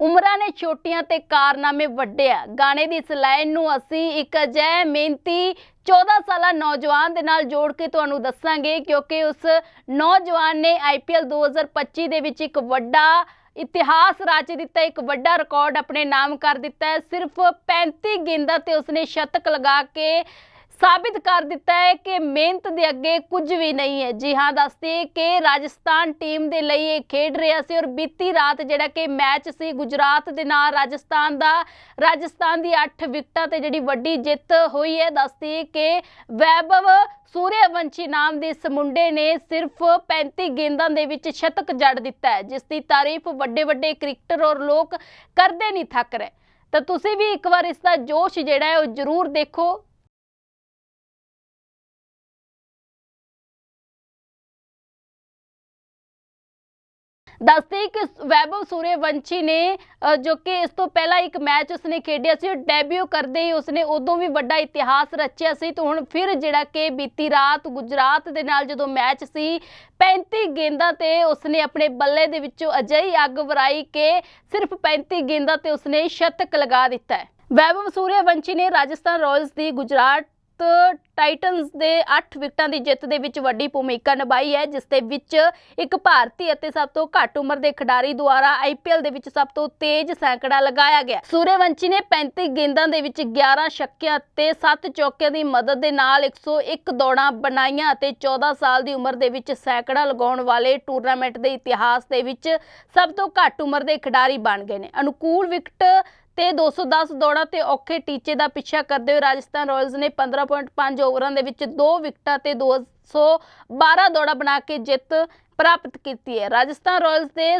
ਉਮਰਾਂ ਨੇ ਛੋਟੀਆਂ ਤੇ ਕਾਰਨਾਮੇ ਵੱਡੇ ਆ। ਗਾਣੇ ਦੀ ਇਸ ਲਾਈਨ ਨੂੰ ਅਸੀਂ ਇੱਕ ਅਜਿਹੇ ਮਿਹਨਤੀ 14 ਸਾਲਾ ਨੌਜਵਾਨ ਦੇ ਨਾਲ ਜੋੜ ਕੇ ਤੁਹਾਨੂੰ ਦੱਸਾਂਗੇ, ਕਿਉਂਕਿ ਉਸ ਨੌਜਵਾਨ ਨੇ IPL 2025 ਦੇ ਵਿੱਚ ਇੱਕ ਵੱਡਾ ਇਤਿਹਾਸ ਰਚ ਦਿੱਤਾ, ਇੱਕ ਵੱਡਾ ਰਿਕਾਰਡ ਆਪਣੇ ਨਾਮ ਕਰ ਦਿੱਤਾ ਹੈ। ਸਿਰਫ 35 ਗੇਂਦਾਂ ਤੇ ਉਸਨੇ ਸ਼ਤਕ ਲਗਾ ਕੇ ਸਾਬਿਤ ਕਰ ਦਿੱਤਾ ਹੈ ਕਿ ਮਿਹਨਤ ਦੇ ਅੱਗੇ ਕੁਝ ਵੀ ਨਹੀਂ ਹੈ। ਜੀ ਹਾਂ ਦੱਸਦੇ ਕਿ ਰਾਜਸਥਾਨ ਟੀਮ ਦੇ ਲਈ ਇਹ ਖੇਡ ਰਿਹਾ ਸੀ ਔਰ ਬੀਤੀ ਰਾਤ ਜਿਹੜਾ ਕਿ ਮੈਚ ਸੀ, ਗੁਜਰਾਤ ਦੇ ਨਾਲ ਰਾਜਸਥਾਨ ਦਾ, ਰਾਜਸਥਾਨ ਦੀ 8 ਵਿਕਟਾਂ ਤੇ ਜਿਹੜੀ ਵੱਡੀ ਜਿੱਤ ਹੋਈ ਹੈ। ਦੱਸਦੀ ਕਿ ਵੈਭਵ ਸੂਰਿਆਵੰਸ਼ੀ ਨਾਮ ਦੇ ਇਸ ਮੁੰਡੇ ਨੇ ਸਿਰਫ 35 ਗੇਂਦਾਂ ਦੇ ਵਿੱਚ ਸ਼ਤਕ ਜੜ ਦਿੱਤਾ ਹੈ, ਜਿਸ ਦੀ ਤਾਰੀਫ ਵੱਡੇ ਵੱਡੇ ਕ੍ਰਿਕਟਰ ਔਰ ਲੋਕ ਕਰਦੇ ਨਹੀਂ ਥੱਕ ਰਹੇ। ਤਾਂ ਤੁਸੀਂ ਵੀ ਇੱਕ ਵਾਰ ਇਸ ਦਾ ਜੋਸ਼ ਜਿਹੜਾ ਹੈ ਉਹ ਜ਼ਰੂਰ ਦੇਖੋ। ਦੱਸਦੇ ਕਿ ਵੈਭਵ ਸੂਰਯਵੰਸ਼ੀ ਨੇ ਜੋ ਕਿ ਇਸ ਤੋਂ ਪਹਿਲਾਂ ਇੱਕ ਮੈਚ ਉਸਨੇ ਖੇਡਿਆ ਸੀ ਡੈਬਿਊ ਕਰਦੇ ਹੀ ਉਸਨੇ ਉਦੋਂ ਵੀ ਵੱਡਾ ਇਤਿਹਾਸ ਰਚਿਆ ਸੀ। ਤੇ ਹੁਣ ਫਿਰ ਜਿਹੜਾ ਕਿ ਬੀਤੀ ਰਾਤ ਗੁਜਰਾਤ ਦੇ ਨਾਲ ਜਦੋਂ ਮੈਚ ਸੀ 35 ਗੇਂਦਾਂ ਤੇ ਉਸਨੇ ਆਪਣੇ ਬੱਲੇ ਦੇ ਵਿੱਚੋਂ ਅਜਿਹੀ ਅੱਗ ਵਰਾਈ ਕਿ ਸਿਰਫ 35 ਗੇਂਦਾਂ ਤੇ ਉਸਨੇ ਸ਼ਤਕ ਲਗਾ ਦਿੱਤਾ ਹੈ। ਵੈਭਵ ਸੂਰਯਵੰਸ਼ੀ ਨੇ ਰਾਜਸਥਾਨ ਰਾਇਲਸ ਦੀ ਗੁਜਰਾਤ ਟਾਈਟਨਸ ਦੇ 8 ਵਿਕਟਾਂ ਦੀ ਜਿੱਤ ਦੇ ਵਿੱਚ ਵੱਡੀ ਭੂਮਿਕਾ ਨਿਭਾਈ ਹੈ, ਜਿਸ ਦੇ ਵਿੱਚ ਇੱਕ ਭਾਰਤੀ ਅਤੇ ਸਭ ਤੋਂ ਘੱਟ ਉਮਰ ਦੇ ਖਿਡਾਰੀ ਦੁਆਰਾ ਆਈਪੀਐਲ ਦੇ ਵਿੱਚ ਸਭ ਤੋਂ ਤੇਜ਼ ਸੈਂਕੜਾ ਲਗਾਇਆ ਗਿਆ। ਸੂਰਯਵੰਸ਼ੀ ਨੇ 35 ਗੇਂਦਾਂ ਦੇ ਵਿੱਚ 11 ਛੱਕਿਆਂ ਤੇ 7 ਚੌਕਿਆਂ ਦੀ ਮਦਦ ਦੇ ਨਾਲ 101 ਦੌੜਾਂ ਬਣਾਈਆਂ ਅਤੇ 14 ਸਾਲ ਦੀ ਉਮਰ ਦੇ ਵਿੱਚ ਸੈਂਕੜਾ ਲਗਾਉਣ ਵਾਲੇ ਟੂਰਨਾਮੈਂਟ ਦੇ ਇਤਿਹਾਸ ਦੇ ਵਿੱਚ ਸਭ ਤੋਂ ਘੱਟ ਉਮਰ ਦੇ ਖਿਡਾਰੀ ਬਣ ਗਏ ਨੇ। ਅਨੁਕੂਲ ਵਿਕਟ ਤੇ 210 ਦੌੜਾਂ ਤੇ ਔਖੇ ਟੀਚੇ ਦਾ ਪਿੱਛਾ ਕਰਦੇ ਹੋਏ ਰਾਜਸਥਾਨ ਰਾਇਲਸ ਨੇ 15.5 ਓਵਰਾਂ ਦੇ ਵਿੱਚ 2 ਵਿਕਟਾਂ ਤੇ 212 ਦੌੜਾਂ ਬਣਾ ਕੇ ਜਿੱਤ ਪ੍ਰਾਪਤ ਕੀਤੀ ਹੈ। ਰਾਜਸਥਾਨ ਰਾਇਲਸ ਦੇ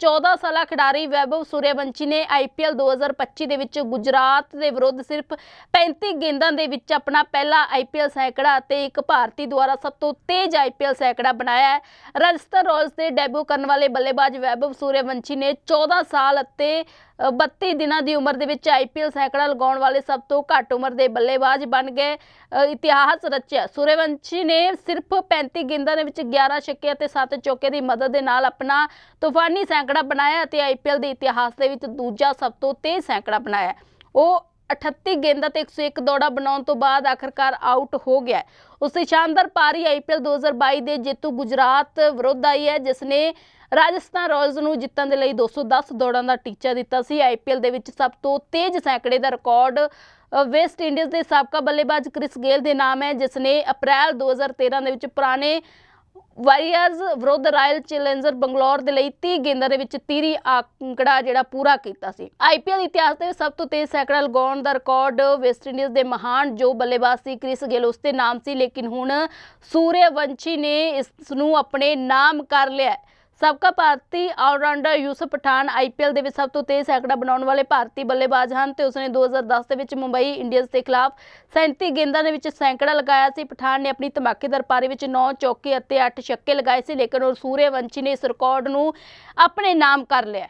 14 ਸਾਲਾ ਖਿਡਾਰੀ ਵੈਭਵ ਸੂਰਯਵੰਸ਼ੀ ਨੇ IPL 2025 ਦੇ ਵਿੱਚ ਗੁਜਰਾਤ ਦੇ ਵਿਰੁੱਧ ਸਿਰਫ 35 ਗੇਂਦਾਂ ਦੇ ਵਿੱਚ ਆਪਣਾ ਪਹਿਲਾ IPL ਸੈਂਕੜਾ ਅਤੇ ਇੱਕ ਭਾਰਤੀ ਦੁਆਰਾ ਸਭ ਤੋਂ ਤੇਜ਼ IPL ਸੈਂਕੜਾ ਬਣਾਇਆ ਹੈ। ਰਾਜਸਥਾਨ ਰਾਇਲਸ ਦੇ ਡੈਬਿਊ ਕਰਨ ਵਾਲੇ ਬੱਲੇਬਾਜ਼ ਵੈਭਵ ਸੂਰਯਵੰਸ਼ੀ ਨੇ 14 ਸਾਲ ਅਤੇ 32 ਦਿਨਾਂ ਦੀ ਉਮਰ ਦੇ ਵਿੱਚ ਆਈਪੀਐਲ ਸੈਂਕੜਾ ਲਗਾਉਣ ਵਾਲੇ ਸਭ ਤੋਂ ਘੱਟ ਉਮਰ ਦੇ ਬੱਲੇਬਾਜ਼ ਬਣ ਗਏ ਇਤਿਹਾਸ ਰਚਿਆ ਸੂਰਯਵੰਸ਼ੀ ਨੇ ਸਿਰਫ 35 ਗੇਂਦਾਂ ਦੇ ਵਿੱਚ 11 ਛੱਕੇ ਅਤੇ 7 ਚੌਕੇ ਦੀ ਮਦਦ ਦੇ ਨਾਲ ਆਪਣਾ ਤੂਫਾਨੀ ਸੈਂਕੜਾ ਬਣਾਇਆ ਅਤੇ ਆਈਪੀਐਲ ਦੇ ਇਤਿਹਾਸ ਦੇ ਵਿੱਚ ਦੂਜਾ ਸਭ ਤੋਂ ਤੇਜ਼ ਸੈਂਕੜਾ ਬਣਾਇਆ ਉਹ 38 ਗੇਂਦਾਂ ਤੇ 101 ਦੌੜਾ ਬਣਾਉਣ ਤੋਂ ਬਾਅਦ ਆਖਰਕਾਰ ਆਊਟ ਹੋ ਗਿਆ ਹੈ। ਉਸ ਦੀ ਸ਼ਾਨਦਾਰ ਪਾਰੀ ਆਈਪੀਐਲ 2022 ਦੇ ਜੇਤੂ ਗੁਜਰਾਤ ਵਿਰੁੱਧ ਆਈ ਹੈ ਜਿਸ ਨੇ ਰਾਜਸਥਾਨ ਰਾਇਲਸ ਨੂੰ ਜਿੱਤਣ ਦੇ ਲਈ 210 ਦੌੜਾਂ ਦਾ ਟੀਚਾ ਦਿੱਤਾ ਸੀ। ਆਈਪੀਐਲ ਦੇ ਵਿੱਚ ਸਭ ਤੋਂ ਤੇਜ਼ ਸੈਂਕੜੇ ਦਾ ਰਿਕਾਰਡ ਅ, ਵੈਸਟ ਇੰਡੀਜ਼ ਦੇ ਸਾਬਕਾ ਬੱਲੇਬਾਜ਼ ਕ੍ਰਿਸ ਗੇਲ ਦੇ ਨਾਮ ਹੈ ਜਿਸ ਨੇ ਅਪ੍ਰੈਲ 2013 ਦੇ ਵਿੱਚ ਪੁਰਾਣੇ ਵਾਰੀਅਰਸ ਵਿਰੁੱਧ ਰਾਇਲ ਚੈਲੰਜਰ ਬੰਗਲੌਰ ਦੇ ਲਈ 30 ਗੇਂਦਾਂ ਦੇ ਵਿੱਚ 30 ਅੰਕੜਾ ਜਿਹੜਾ ਪੂਰਾ ਕੀਤਾ ਸੀ। ਆਈਪੀਐਲ ਇਤਿਹਾਸ ਦੇ ਵਿੱਚ ਸਭ ਤੋਂ ਤੇਜ਼ ਸੈਂਕੜਾ ਲਗਾਉਣ ਦਾ ਰਿਕਾਰਡ ਵੈਸਟ ਇੰਡੀਜ਼ ਦੇ ਮਹਾਨ ਜੋ ਬੱਲੇਬਾਜ਼ ਸੀ ਕ੍ਰਿਸ ਗੇਲ ਉਸ ਦੇ ਨਾਮ ਸੀ ਲੇਕਿਨ ਹੁਣ ਸੂਰਯਵੰਸ਼ੀ ਨੇ ਇਸ ਨੂੰ ਆਪਣੇ ਨਾਮ ਕਰ ਲਿਆ ਸਾਬਕਾ ਭਾਰਤੀ ਆਲਰਾਊਂਡਰ ਯੂਸਫ ਪਠਾਨ ਆਈਪੀਐਲ ਦੇ ਵਿੱਚ ਸਭ ਤੋਂ ਤੇਜ਼ ਸੈਂਕੜਾ ਬਣਾਉਣ ਵਾਲੇ ਭਾਰਤੀ ਬੱਲੇਬਾਜ਼ ਹਨ ਤੇ ਉਸਨੇ 2010 ਦੇ ਵਿੱਚ ਮੁੰਬਈ ਇੰਡੀਅਨਸ ਦੇ ਖਿਲਾਫ 37 ਗੇਂਦਾਂ ਦੇ ਵਿੱਚ ਸੈਂਕੜਾ ਲਗਾਇਆ ਸੀ। ਪਠਾਨ ਨੇ ਆਪਣੀ ਧਮਾਕੇਦਾਰ ਪਾਰੀ ਵਿੱਚ 9 ਚੌਕੇ ਅਤੇ 8 ਛੱਕੇ ਲਗਾਏ ਸੀ, ਲੇਕਿਨ ਉਹ ਸੂਰਯਵੰਸ਼ੀ ਨੇ ਇਸ ਰਿਕਾਰਡ ਨੂੰ ਆਪਣੇ ਨਾਮ ਕਰ ਲਿਆ